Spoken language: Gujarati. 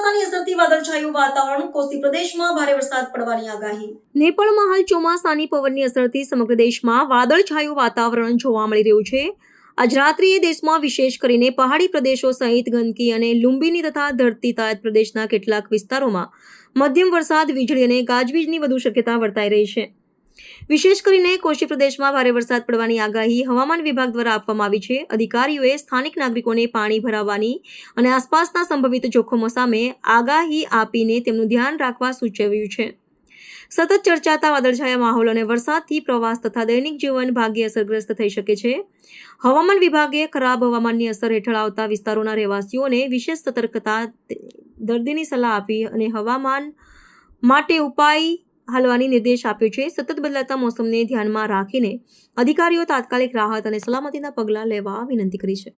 હવામાનની અસરથી વાદળછાયું વાતાવરણ, કોસી પ્રદેશમાં ભારે વરસાદ પડવાની આગાહી. નેપાળમાં હાલ ચોમાસાની પવનની અસરથી સમગ્ર દેશમાં વાદળછાયું વાતાવરણ જોવા મળી રહ્યું છે. આજ રાત્રિએ દેશમાં વિશેષ કરીને પહાડી પ્રદેશો સહિત ગંદકી અને લુંબીની તથા ધરતી તાયત પ્રદેશના કેટલાક વિસ્તારોમાં મધ્યમ વરસાદ, વીજળી અને ગાજવીજની વધુ શક્યતા વર્તાઈ રહી છે. વિશેષ કરીને કોશી પ્રદેશમાં ભારે વરસાદ પડવાની આગાહી હવામાન વિભાગ દ્વારા આપવામાં આવી છે. અધિકારીઓએ સ્થાનિક નાગરિકોને પાણી ભરાવાની અને આસપાસના સંભવિત જોખમો સામે આગાહી આપીને તેમનું ધ્યાન રાખવા સૂચવ્યું છે. સતત ચર્ચાતા વાદળછાયા માહોલ અને વરસાદથી પ્રવાસ તથા દૈનિક જીવન ભાગ્ય અસરગ્રસ્ત થઈ શકે છે. હવામાન વિભાગે ખરાબ હવામાનની અસર હેઠળ આવતા વિસ્તારોના રહેવાસીઓને વિશેષ સતર્કતા દર્દીની સલાહ આપી અને હવામાન માટે ઉપાય હાલવાની નિર્દેશ આપ્યો છે. સતત બદલાતા મોસમને ધ્યાનમાં રાખીને અધિકારીઓ તાત્કાલિક રાહત અને સલામતીના પગલાં લેવા વિનંતી કરી છે.